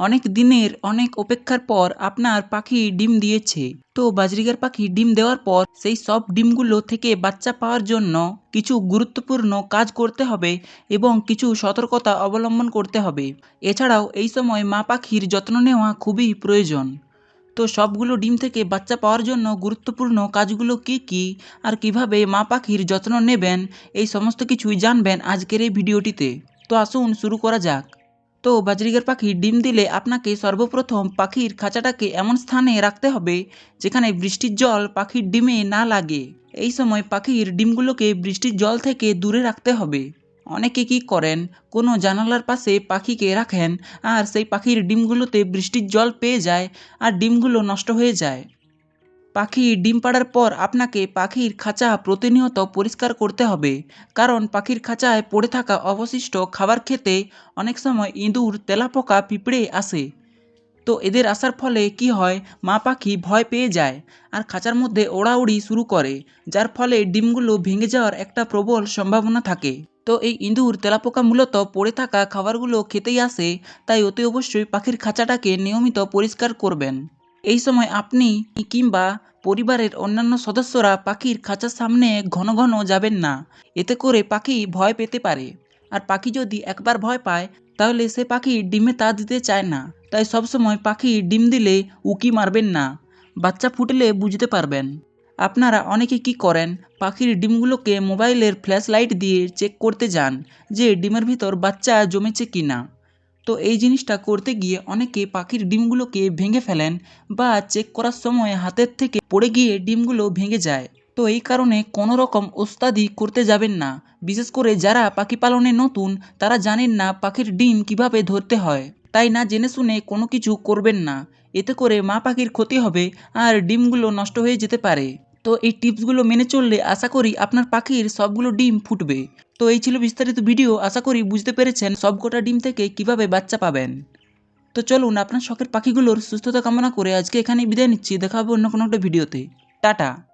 অনেক দিনের অনেক অপেক্ষার পর আপনার পাখি ডিম দিয়েছে। তো বাজরিগার পাখি ডিম দেওয়ার পর সেই সব ডিমগুলো থেকে বাচ্চা পাওয়ার জন্য কিছু গুরুত্বপূর্ণ কাজ করতে হবে এবং কিছু সতর্কতা অবলম্বন করতে হবে। এছাড়াও এই সময় মা পাখির যত্ন নেওয়া খুবই প্রয়োজন। তো সবগুলো ডিম থেকে বাচ্চা পাওয়ার জন্য গুরুত্বপূর্ণ কাজগুলো কি কি আর কীভাবে মা পাখির যত্ন নেবেন, এই সমস্ত কিছুই জানবেন আজকের এই ভিডিওটিতে। তো আসুন শুরু করা যাক। তো বাজরিগার পাখি ডিম দিলে আপনাকে সর্বপ্রথম পাখির খাঁচাটাকে এমন স্থানে রাখতে হবে যেখানে বৃষ্টির জল পাখির ডিমে না লাগে। এই সময় পাখির ডিমগুলোকে বৃষ্টির জল থেকে দূরে রাখতে হবে। অনেকে কি করেন? কোনো জানালার পাশে পাখিকে রাখেন, আর সেই পাখির ডিমগুলোতে বৃষ্টির জল পেয়ে যায়, আর ডিমগুলো নষ্ট হয়ে যায়। পাখি ডিম পাড়ার পর আপনাকে পাখির খাঁচা প্রতিনিয়ত পরিষ্কার করতে হবে। কারণ পাখির খাঁচায় পড়ে থাকা অবশিষ্ট খাবার খেতে অনেক সময় ইঁদুর, তেলাপোকা, পিঁপড়ে আসে। তো এদের আসার ফলে কি হয়? মা পাখি ভয় পেয়ে যায় আর খাঁচার মধ্যে ওড়াউড়ি শুরু করে, যার ফলে ডিমগুলো ভেঙে যাওয়ার একটা প্রবল সম্ভাবনা থাকে। তো এই ইঁদুর, তেলাপোকা মূলত পড়ে থাকা খাবারগুলো খেতেই আসে, তাই অতি অবশ্যই পাখির খাঁচাটাকে নিয়মিত পরিষ্কার করবেন। এই সময় আপনি কিংবা পরিবারের অন্যান্য সদস্যরা পাখির খাঁচার সামনে ঘন ঘন যাবেন না। এতে করে পাখি ভয় পেতে পারে। আর পাখি যদি একবার ভয় পায়, তাহলে সে পাখি ডিমে তা দিতে চায় না। তাই সবসময় পাখি ডিম দিলে উকি মারবেন না। বাচ্চা ফুটলে বুঝতে পারবেন। আপনারা অনেকে কি করেন? পাখির ডিমগুলোকে মোবাইলের ফ্ল্যাশ লাইট দিয়ে চেক করতে যান যে ডিমের ভিতর বাচ্চা জমেছে কি না তো এই জিনিসটা করতে গিয়ে অনেকে পাখির ডিমগুলোকে ভেঙে ফেলেন বা চেক করার সময় হাতের থেকে পড়ে গিয়ে ডিমগুলো ভেঙে যায়। তো এই কারণে কোনো রকম ওস্তাদি করতে যাবেন না। বিশেষ করে যারা পাখি পালনে নতুন, তারা জানেন না পাখির ডিম কীভাবে ধরতে হয়। তাই না জেনে শুনে কোনো কিছু করবেন না। এতে করে মা পাখির ক্ষতি হবে আর ডিমগুলো নষ্ট হয়ে যেতে পারে। তো এই টিপসগুলো মেনে চললে আশা করি আপনার পাখির সবগুলো ডিম ফুটবে। তো এই ছিল বিস্তারিত ভিডিও। আশা করি বুঝতে পেরেছেন সব সবকটা ডিম থেকে কীভাবে বাচ্চা পাবেন। তো চলুন আপনার শখের পাখিগুলোর সুস্থতা কামনা করে আজকে এখানেই বিদায় নিচ্ছি। দেখা হবে অন্য কোনো একটা ভিডিওতে। টাটা।